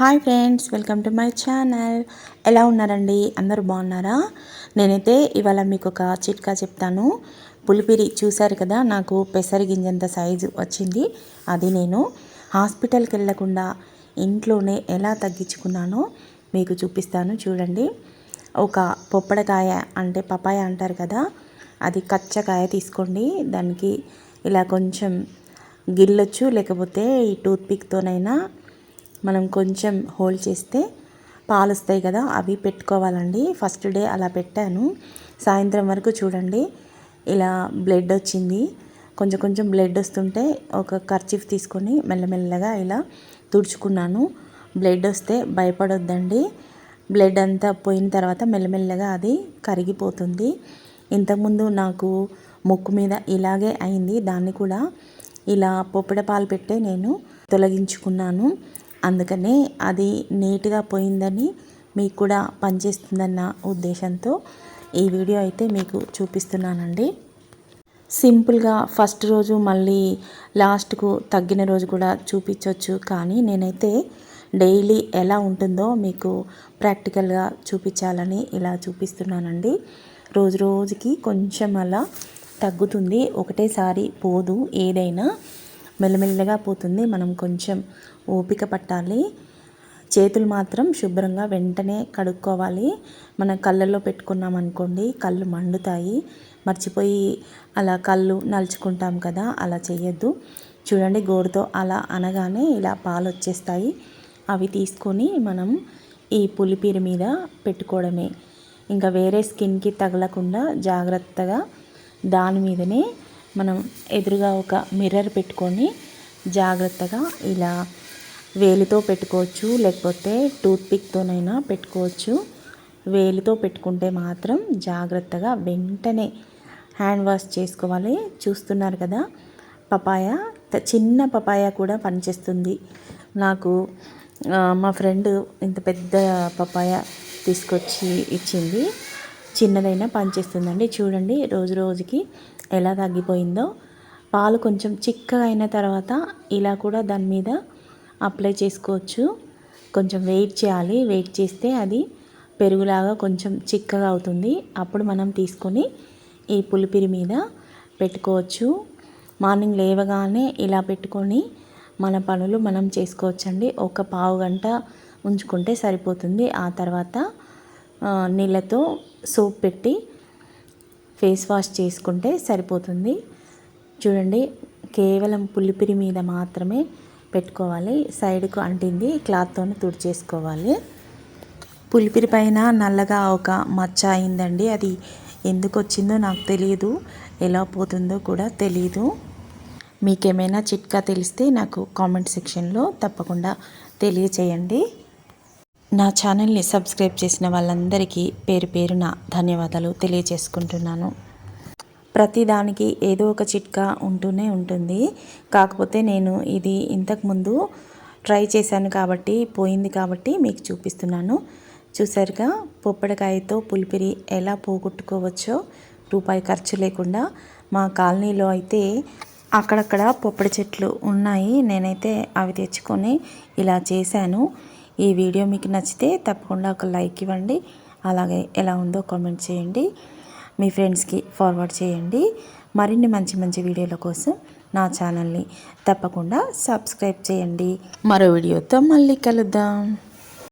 Hi friends welcome to my channel. ఎలా ఉన్నారండి? అందరూ బాగున్నారా? నేనైతే ఇవాళ మీకు ఒక చిట్కా చెప్తాను. పులిపిరి చూశారు కదా నాకు పెసరి గింజంత సైజు వచ్చింది. అది నేను హాస్పిటల్కి వెళ్ళకుండా ఇంట్లోనే ఎలా తగ్గించుకున్నానో మీకు చూపిస్తాను చూడండి. ఒక పొప్పడకాయ అంటే పపాయ అంటారు కదా అది కచ్చకాయ తీసుకోండి. దానికి ఇలా కొంచెం గిల్లొచ్చు లేకపోతే ఈ టూత్పిక్తోనైనా మనం కొంచెం హోల్డ్ చేస్తే పాలు వస్తాయి కదా అవి పెట్టుకోవాలండి. ఫస్ట్ డే అలా పెట్టాను. సాయంత్రం వరకు చూడండి ఇలా బ్లడ్ వచ్చింది. కొంచెం కొంచెం బ్లడ్ వస్తుంటే ఒక ఖర్చీఫ్ తీసుకొని మెల్లమెల్లగా ఇలా తుడుచుకున్నాను. బ్లడ్ వస్తే భయపడొద్దండి. బ్లడ్ అంతా పోయిన తర్వాత మెల్లమెల్లగా అది కరిగిపోతుంది. ఇంతకుముందు నాకు ముక్కు మీద ఇలాగే అయింది. దాన్ని కూడా ఇలా పొప్పిడ పాలు పెట్టే నేను తొలగించుకున్నాను. అందుకనే అది నీట్గా పోయిందని మీకు కూడా పనిచేస్తుందన్న ఉద్దేశంతో ఈ వీడియో అయితే మీకు చూపిస్తున్నానండి. సింపుల్గా ఫస్ట్ రోజు మళ్ళీ లాస్ట్కు తగ్గిన రోజు కూడా చూపించవచ్చు కానీ నేనైతే డైలీ ఎలా ఉంటుందో మీకు ప్రాక్టికల్గా చూపించాలని ఇలా చూపిస్తున్నానండి. రోజు రోజుకి కొంచెం అలా తగ్గుతుంది. ఒకటేసారి పోదు ఏదైనా. మెల్లమెల్లగా పోతుంది. మనం కొంచెం ఓపిక పట్టాలి. చేతులు మాత్రం శుభ్రంగా వెంటనే కడుక్కోవాలి. మన కళ్ళల్లో పెట్టుకున్నాం అనుకోండి కళ్ళు మండుతాయి. మర్చిపోయి అలా కళ్ళు నలుచుకుంటాం కదా అలా చేయొద్దు. చూడండి గోరుతో అలా అనగానే ఇలా పాలు వచ్చేస్తాయి అవి తీసుకొని మనం ఈ పులిపీర మీద పెట్టుకోవడమే. ఇంకా వేరే స్కిన్కి తగలకుండా జాగ్రత్తగా దాని మీదనే మనం ఎదురుగా ఒక మిర్రర్ పెట్టుకొని జాగ్రత్తగా ఇలా వేలితో పెట్టుకోవచ్చు లేకపోతే టూత్పిక్తోనైనా పెట్టుకోవచ్చు. వేలితో పెట్టుకుంటే మాత్రం జాగ్రత్తగా వెంటనే హ్యాండ్ వాష్ చేసుకోవాలి. చూస్తున్నారు కదా పపాయ చిన్న పపాయ కూడా పనిచేస్తుంది. నాకు మా ఫ్రెండ్ ఇంత పెద్ద పపాయ తీసుకొచ్చి ఇచ్చింది. చిన్నదైనా పనిచేస్తుందండి. చూడండి రోజు రోజుకి ఎలా తగ్గిపోయిందో. పాలు కొంచెం చిక్కగా అయిన తర్వాత ఇలా కూడా దాని మీద అప్లై చేసుకోవచ్చు. కొంచెం వెయిట్ చేయాలి. వెయిట్ చేస్తే అది పెరుగులాగా కొంచెం చిక్కగా అవుతుంది. అప్పుడు మనం తీసుకొని ఈ పులిపిరి మీద పెట్టుకోవచ్చు. మార్నింగ్ లేవగానే ఇలా పెట్టుకొని మన పనులు మనం చేసుకోవచ్చండి. ఒక పావు గంట ఉంచుకుంటే సరిపోతుంది. ఆ తర్వాత నీళ్ళతో సోప్ పెట్టి ఫేస్ వాష్ చేసుకుంటే సరిపోతుంది. చూడండి కేవలం పులిపిరి మీద మాత్రమే పెట్టుకోవాలి. సైడ్కు అంటింది క్లాత్తో తుడిచేసుకోవాలి. పులిపిరి పైన నల్లగా ఒక మచ్చ అయిందండి. అది ఎందుకు వచ్చిందో నాకు తెలియదు ఎలా పోతుందో కూడా తెలియదు మీకేమైనా చిట్కా తెలిస్తే నాకు కామెంట్ సెక్షన్లో తప్పకుండా తెలియచేయండి. నా ఛానల్ని సబ్స్క్రైబ్ చేసిన వాళ్ళందరికీ పేరు పేరున ధన్యవాదాలు తెలియజేసుకుంటున్నాను. ప్రతిదానికి ఏదో ఒక చిట్కా ఉంటూనే ఉంటుంది. కాకపోతే నేను ఇది ఇంతకుముందు ట్రై చేశాను కాబట్టి పోయింది కాబట్టి మీకు చూపిస్తున్నాను. చూసారుగా పొప్పడికాయతో పులిపిరి ఎలా పోగొట్టుకోవచ్చో రూపాయి ఖర్చు లేకుండా మా కాలనీలో అయితే అక్కడక్కడ పొప్పడి చెట్లు ఉన్నాయి. నేనైతే అవి తెచ్చుకొని ఇలా చేశాను. ఈ వీడియో మీకు నచ్చితే తప్పకుండా ఒక లైక్ ఇవ్వండి. అలాగే ఎలా ఉందో కామెంట్ చేయండి. మీ ఫ్రెండ్స్కి ఫార్వర్డ్ చేయండి. మరిన్ని మంచి మంచి వీడియోల కోసం నా ఛానల్ని తప్పకుండా సబ్స్క్రైబ్ చేయండి. మరో వీడియోతో మళ్ళీ కలుద్దాం.